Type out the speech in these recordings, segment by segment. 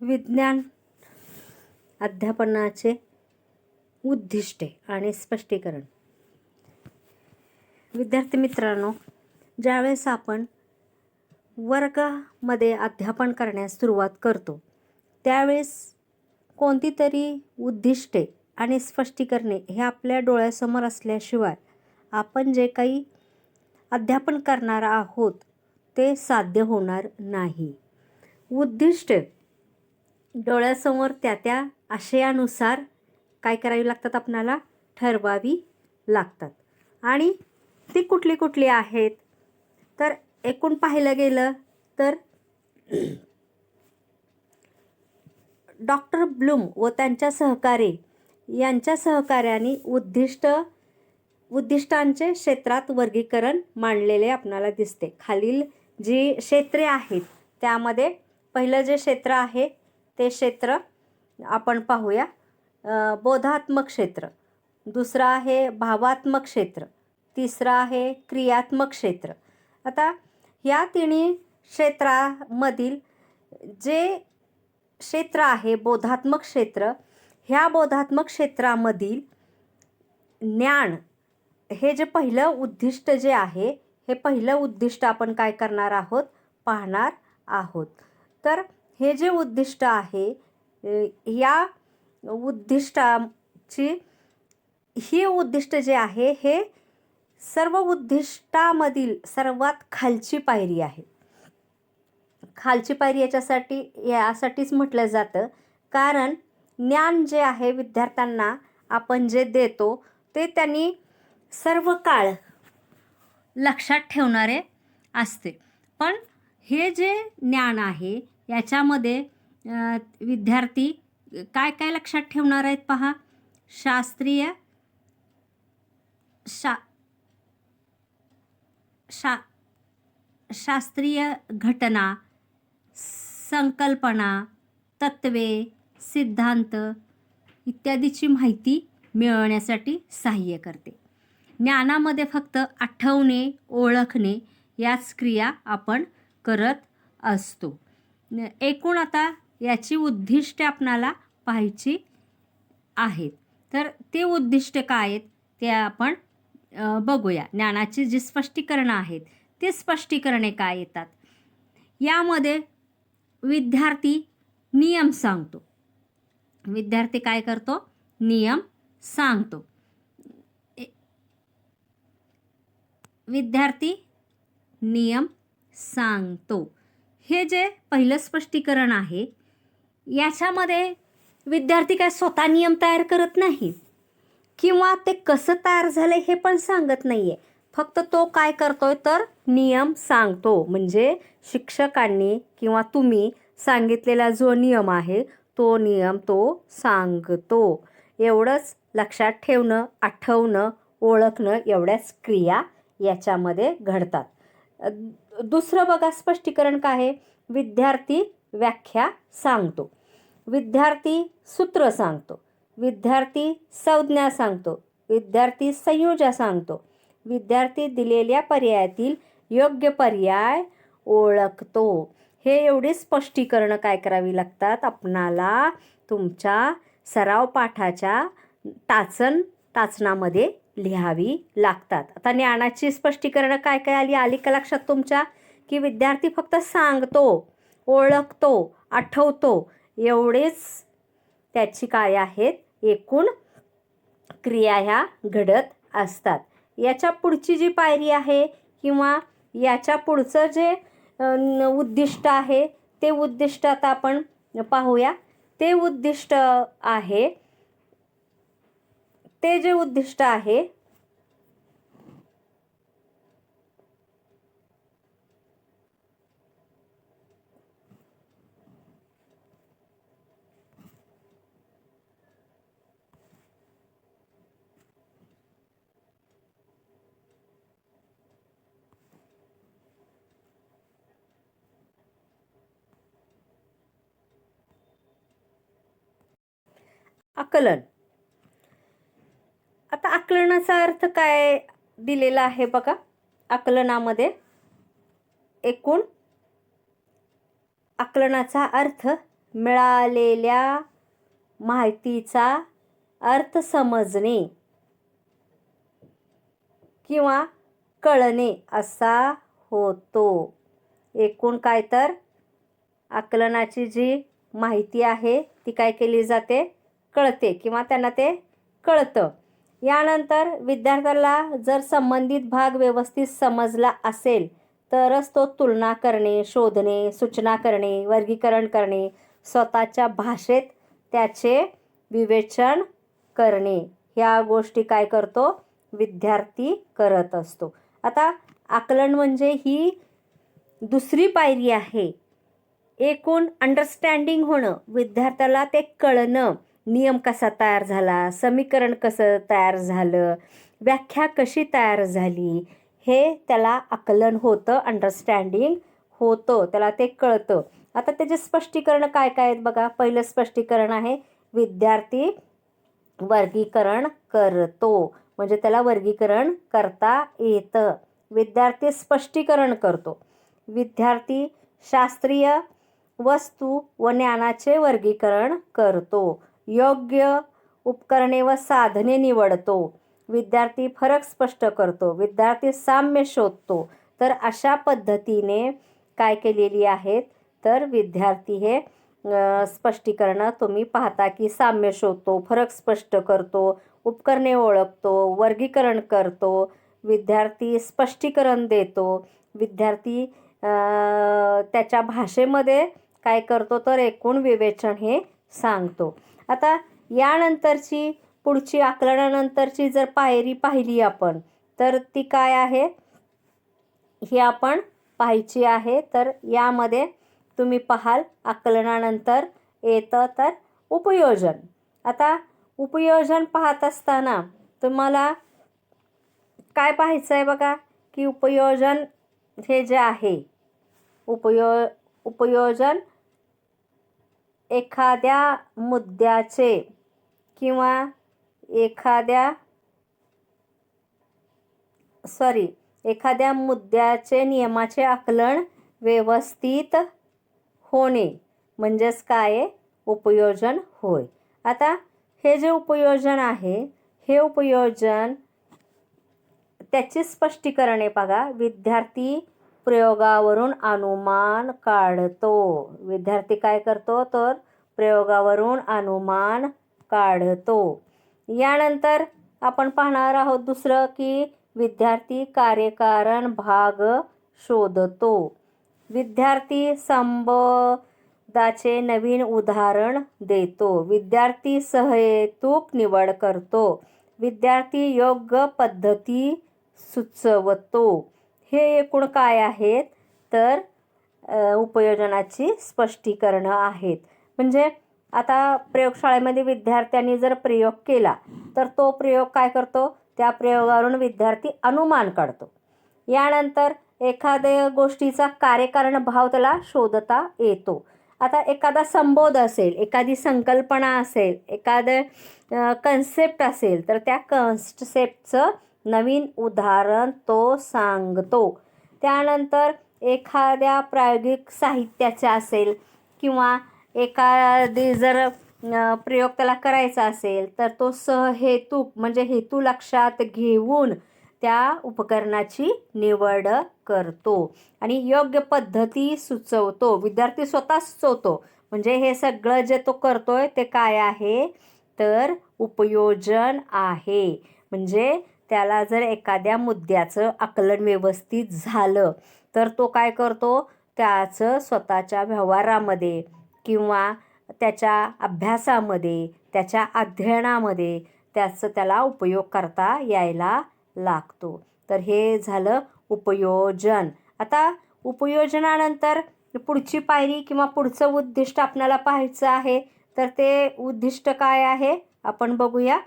विज्ञान अध्यापनाचे उद्दिष्टे आणि स्पष्टीकरण. विद्यार्थी मित्रांनो ज्यावेळेस आपण वर्गामध्ये अध्यापन करण्यास सुरुवात करतो त्यावेळेस कोणती तरी उद्दिष्टे आणि स्पष्टीकरणे हे आपल्या डोळ्यासमोर असल्याशिवाय आपण जे काही अध्यापन करणार आहोत ते साध्य होणार नाही. उद्दिष्टे डोळ्यासमोर त्या त्या आशयानुसार काय करावी लागतात आपणाला? ठरवावी लागतात. आणि ती कुठली कुठली आहेत? तर एकूण पाहिलं गेलं तर डॉक्टर ब्लूम व त्यांच्या सहकारी यांच्या सहकार्याने उद्दिष्ट उद्दिष्टांचे क्षेत्रात वर्गीकरण मांडलेले आपणाला दिसते. खालील जी क्षेत्रे आहेत त्यामध्ये पहिलं जे क्षेत्र आहे ते क्षेत्र आपण पाहूया. बोधात्मक क्षेत्र. दुसरं आहे भावात्मक क्षेत्र. तिसरं आहे क्रियात्मक क्षेत्र. आता ह्या तिन्ही क्षेत्रामधील जे क्षेत्र आहे बोधात्मक क्षेत्र ह्या बोधात्मक क्षेत्रामधील ज्ञान हे जे पहिलं उद्दिष्ट जे आहे हे पहिलं उद्दिष्ट आपण काय करणार आहोत? पाहणार आहोत. तर हे जे उद्दिष्ट आहे या उद्दिष्टाची ही उद्दिष्ट जे आहे हे सर्व उद्दिष्टामधील सर्वात खालची पायरी आहे. खालची पायरी याच्यासाठी यासाठीच म्हटलं जातं. कारण ज्ञान जे आहे विद्यार्थ्यांना आपण जे देतो ते त्यांनी सर्व काळ लक्षात ठेवणारे असते. पण हे जे ज्ञान आहे याच्यामध्ये विद्यार्थी काय काय लक्षात ठेवणार आहेत पहा? शास्त्रीय शा शा शास्त्रीय घटना संकल्पना तत्वे सिद्धांत इत्यादीची माहिती मिळवण्यासाठी सहाय्य करते. ज्ञानामध्ये फक्त आठवणे ओळखणे याच क्रिया आपण करत असतो. एकूण आता याची उद्दिष्टे आपणाला पाहायची आहेत. तर ते उद्दिष्ट काय आहेत? ते आपण बघूया. ज्ञानाची जी स्पष्टीकरणं आहेत ते स्पष्टीकरणे काय येतात? यामध्ये विद्यार्थी नियम सांगतो. विद्यार्थी काय करतो? नियम सांगतो. ए- विद्यार्थी नियम सांगतो. हे जे पहिलं स्पष्टीकरण आहे याच्यामध्ये विद्यार्थी काय स्वतः नियम तयार करत नाही? किंवा ते कसं तयार झालं हे पण सांगत नाही आहे फक्त तो काय करतोय तर नियम सांगतो. म्हणजे शिक्षकांनी किंवा तुम्ही सांगितलेला जो नियम आहे तो नियम तो सांगतो. एवढंच लक्षात ठेवणं आठवणं ओळखणं एवढ्याच क्रिया याच्यामध्ये घडतात. दुसरं बघा स्पष्टीकरण काय आहे? विद्यार्थी व्याख्या सांगतो. विद्यार्थी सूत्र सांगतो. विद्यार्थी संज्ञा सांगतो. विद्यार्थी संयोजा सांगतो. विद्यार्थी दिलेल्या पर्यायातील योग्य पर्याय ओळखतो. हे एवढे स्पष्टीकरणं काय करावी लागतात? आपणाला तुमच्या सराव पाठाच्या टाचन टाचनामध्ये लिहावी लागतात. आता ज्ञानाची स्पष्टीकरणं काय काय आली? आली का लक्षात तुमच्या? की विद्यार्थी फक्त सांगतो ओळखतो आठवतो एवढेच त्याची काय आहेत? एकूण क्रिया ह्या घडत असतात. याच्या पुढची जी पायरी आहे किंवा याच्या पुढचं जे न- उद्दिष्ट आहे ते उद्दिष्ट आता आपण पाहूया. ते उद्दिष्ट आहे ते जे उद्दिष्ट आहे आकलन. आकलनाचा अर्थ काय दिलेला आहे बघा आकलनामध्ये. एकूण आकलनाचा अर्थ मिळालेल्या माहितीचा अर्थ समजणे किंवा कळणे असा होतो. एकूण काय तर? आकलनाची जी माहिती आहे ती काय केली जाते? कळते किंवा त्यांना ते कळतं. यानंतर विद्यार्थ्याला जर संबंधित भाग व्यवस्थित समजला असेल तरच तो तुलना करणे शोधणे सूचना करणे वर्गीकरण करणे स्वतःच्या भाषेत त्याचे विवेचन करणे. ह्या गोष्टी काय करतो? विद्यार्थी करत असतो. आता आकलन म्हणजे ही दुसरी पायरी आहे. एकूण अंडरस्टँडिंग होणं. विद्यार्थ्याला ते कळणं. नियम कसा तयार झाला? समीकरण कसं तयार झालं? व्याख्या कशी तयार झाली? हे त्याला आकलन होतं अंडरस्टँडिंग होतं. त्याला ते कळतं. आता त्याचे स्पष्टीकरण काय काय आहेत बघा. पहिलं स्पष्टीकरण आहे विद्यार्थी वर्गीकरण करतो. म्हणजे त्याला वर्गीकरण करता येतं. विद्यार्थी स्पष्टीकरण करतो. विद्यार्थी शास्त्रीय वस्तू व ज्ञानाचे वर्गीकरण करतो. योग्य उपकरणे व साधने निवडतो. विद्यार्थी फरक स्पष्ट करतो. विद्यार्थी साम्य शोधतो. तर अशा पद्धतीने काय केलेली आहेत? तर विद्यार्थी हे स्पष्टीकरणं तुम्ही पाहता की साम्य शोधतो फरक स्पष्ट करतो उपकरणे ओळखतो वर्गीकरण करतो विद्यार्थी स्पष्टीकरण देतो. विद्यार्थी त्याच्या भाषेमध्ये काय करतो? तर एकूण विवेचन हे सांगतो. आता यानंतरची पुढची आकलनानंतरची जर पायरी पाहिली आपण तर ती काय आहे? ही आपण पाहायची आहे तर यामध्ये तुम्ही पाहाल आकलनानंतर येतं तर उपयोजन. आता उपयोजन पाहत असताना तुम्हाला काय पाहायचं आहे बघा की उपयोजन हे जे आहे उपयो उपयोजन एखाद्या मुद्द्याचे किंवा एखाद्या सॉरी एखाद्या मुद्द्याचे नियमाचे आकलन व्यवस्थित होणे म्हणजेच काय? उपयोजन होय. आता हे जे उपयोजन आहे हे उपयोजन त्याची स्पष्टीकरणे बघा. विद्यार्थी प्रयोगावरून अनुमान काढतो. विद्यार्थी काय करतो? तर प्रयोगावरून अनुमान काढतो. यानंतर आपण पाहणार आहोत दुसरं की विद्यार्थी कार्यकारण भाग शोधतो. विद्यार्थी संबोधाचे नवीन उदाहरण देतो. विद्यार्थी सहहेतुक निवड करतो. विद्यार्थी योग्य पद्धती सुचवतो. हे एकूण काय आहेत? तर उपयोजनाची स्पष्टीकरणं आहेत. म्हणजे आता प्रयोगशाळेमध्ये विद्यार्थ्यांनी जर प्रयोग केला तर तो प्रयोग काय करतो? त्या प्रयोगावरून विद्यार्थी अनुमान काढतो. यानंतर एखाद्या गोष्टीचा कार्यकारण भाव त्याला शोधता येतो. आता एखादा संबोध असेल एखादी संकल्पना असेल एखादं कन्सेप्ट असेल तर त्या कन्सेप्टचं नवीन उदाहरण तो सांगतो. त्यानंतर एखाद्या प्रायोगिक साहित्याचे असेल किंवा एखादी जर प्रयोग त्याला करायचा असेल तर तो सहहेतू म्हणजे हेतू लक्षात घेऊन त्या उपकरणाची निवड करतो आणि योग्य पद्धती सुचवतो. विद्यार्थी स्वतः सुचवतो म्हणजे हे सगळं जे तो करतोय ते काय आहे? तर उपयोजन आहे. म्हणजे त्याला जर एखाद्या मुद्द्याचं आकलन व्यवस्थित झालं तर तो काय करतो? त्याचं स्वतःच्या व्यवहारामध्ये किंवा त्याच्या अभ्यासामध्ये त्याच्या अध्ययनामध्ये त्याचं त्याला उपयोग करता यायला लागतो. तर हे झालं उपयोजन. आता उपयोजनानंतर पुढची पायरी किंवा पुढचं उद्दिष्ट आपल्याला पाहायचं आहे तर ते उद्दिष्ट काय आहे? आपण बघूया.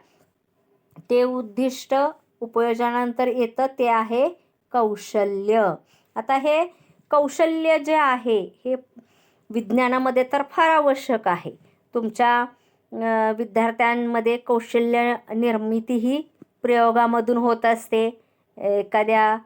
ते उद्दिष्ट उपयोजनानंतर येतं ते आहे कौशल्य. आता हे कौशल्य जे आहे हे विज्ञानामध्ये तर फार आवश्यक आहे. तुमच्या विद्यार्थ्यांमध्ये कौशल्य निर्मिती ही प्रयोगामधून होत असते. एखाद्या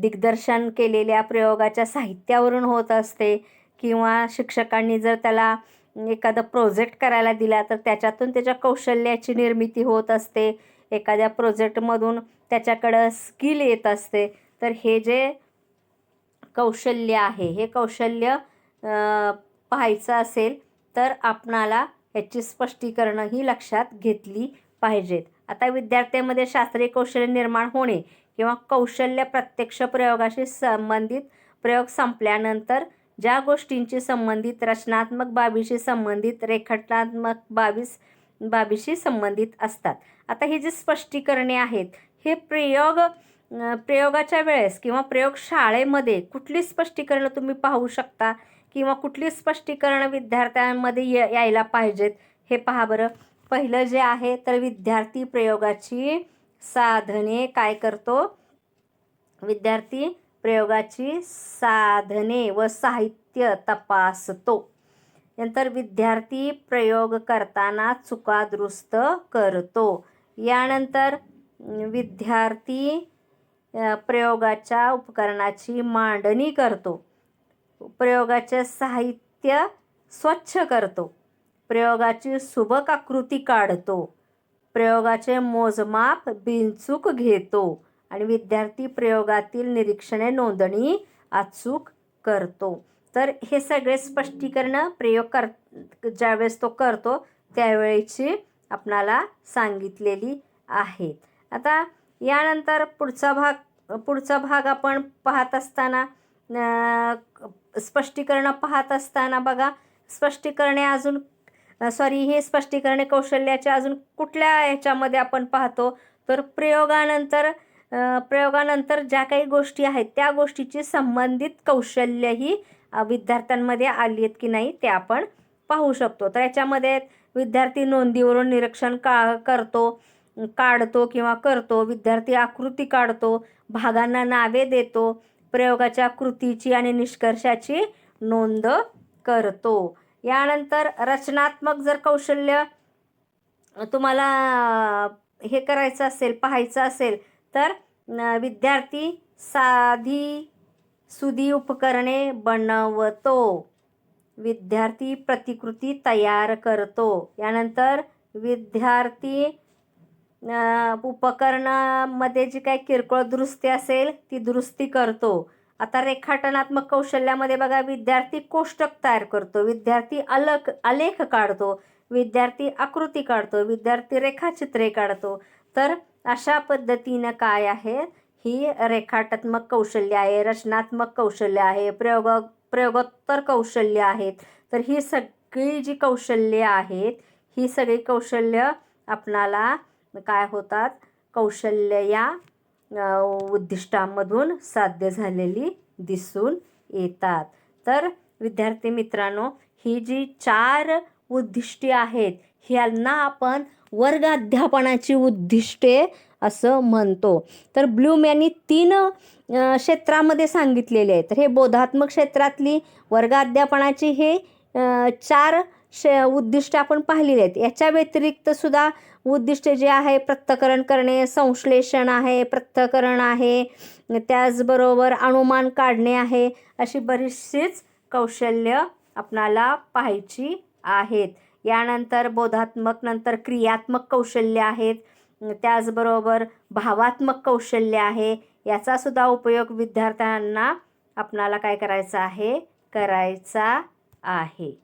दिग्दर्शन केलेल्या प्रयोगाच्या साहित्यावरून होत असते किंवा शिक्षकांनी जर त्याला एखादा प्रोजेक्ट करायला दिला तर त्याच्यातून त्याच्या कौशल्याची निर्मिती होत असते. एखाद्या प्रोजेक्टमधून त्याच्याकडं स्किल येत असते तर हे जे कौशल्य आहे हे कौशल्य पाहायचं असेल तर आपणाला याची स्पष्टीकरणं ही लक्षात घेतली पाहिजेत. आता विद्यार्थ्यांमध्ये शास्त्रीय कौशल्य निर्माण होणे किंवा कौशल्य प्रत्यक्ष प्रयोगाशी संबंधित प्रयोग संपल्यानंतर ज्या गोष्टींची संबंधित रचनात्मक बाबीशी संबंधित रेखाटनात्मक बाबीस बाबीशी संबंधित असतात. आता ही जी स्पष्टीकरणे आहेत हे प्रयोग प्रयोगाच्या वेळेस किंवा प्रयोगशाळेमध्ये कुठली स्पष्टीकरणं तुम्ही पाहू शकता? किंवा कुठली स्पष्टीकरणं विद्यार्थ्यांमध्ये य यायला पाहिजेत? हे पहा बरं. पहिलं जे आहे तर विद्यार्थी प्रयोगाची साधने काय करतो? विद्यार्थी प्रयोगाची साधने व साहित्य तपासतो. नंतर विद्यार्थी प्रयोग करताना चुका दुरुस्त करतो. यानंतर विद्यार्थी प्रयोगाच्या उपकरणाची मांडणी करतो. प्रयोगाचे साहित्य स्वच्छ करतो. प्रयोगाची सुबक आकृती काढतो. प्रयोगाचे मोजमाप बिनचूक घेतो आणि विद्यार्थी प्रयोगातील निरीक्षणे नोंदणी अचूक करतो. तर हे सगळे स्पष्टीकरणं प्रयोग कर ज्यावेळेस तो करतो त्यावेळेची आपणाला सांगितलेली आहेत आता यानंतर पुढचा भाग पुढचा भाग आपण पाहत असताना स्पष्टीकरणं पाहत असताना बघा स्पष्टीकरणे अजून सॉरी हे स्पष्टीकरणे कौशल्याचे अजून कुठल्या ह्याच्यामध्ये आपण पाहतो? तर प्रयोगानंतर प्रयोगानंतर ज्या काही गोष्टी आहेत त्या गोष्टीची संबंधित कौशल्यही विद्यार्थ्यांमध्ये आली आहेत की नाही ते आपण पाहू शकतो. तर याच्यामध्ये विद्यार्थी नोंदीवरून निरीक्षण का करतो काढतो किंवा करतो विद्यार्थी आकृती काढतो भागांना नावे देतो प्रयोगाच्या कृतीची आणि निष्कर्षाची नोंद करतो. यानंतर रचनात्मक जर कौशल्य तुम्हाला हे करायचं असेल पाहायचं असेल तर विद्यार्थी साधी सुधी उपकरणे बनवतो. विद्यार्थी प्रतिकृती तयार करतो. यानंतर विद्यार्थी उपकरणामध्ये जी काही किरकोळ दुरुस्ती असेल ती दुरुस्ती करतो. आता रेखाटनात्मक कौशल्यामध्ये बघा विद्यार्थी कोष्टक तयार करतो. विद्यार्थी अलक आलेख काढतो. विद्यार्थी आकृती काढतो. विद्यार्थी रेखाचित्रे काढतो. तर अशा पद्धतीनं काय आहे? ही रेखाटात्मक कौशल्य आहे रचनात्मक कौशल्य आहे प्रयोग प्रयोगोत्तर कौशल्य आहेत. तर ही सगळी जी कौशल्य आहेत ही सगळी कौशल्य आपणाला काय होतात? कौशल्य या उद्दिष्टामधून उद्दिष्टांमधून साध्य झालेली दिसून येतात. तर विद्यार्थी मित्रांनो ही जी चार उद्दिष्टे आहेत ह्यांना आपण वर्ग अध्यापनाची उद्दिष्टे असं म्हणतो. तर ब्लूम यांनी तीन क्षेत्रामध्ये सांगितलेले आहेत. तर हे बोधात्मक क्षेत्रातली वर्ग अध्यापनाची हे चार श उद्दिष्ट आपण पाहिलेली आहेत. याच्या व्यतिरिक्त सुद्धा उद्दिष्ट जे आहे प्रत्यकरण करणे संश्लेषण आहे प्रत्यकरण आहे त्याचबरोबर अनुमान काढणे आहे अशी बरीचशीच कौशल्य आपणाला पाहायची आहेत. यानंतर बोधात्मक नंतर क्रियात्मक कौशल्य आहेत. त्याचबरोबर भावात्मक कौशल्य आहे याचा सुद्धा उपयोग विद्यार्थ्यांना आपणाला काय करायचा आहे? करायचा आहे.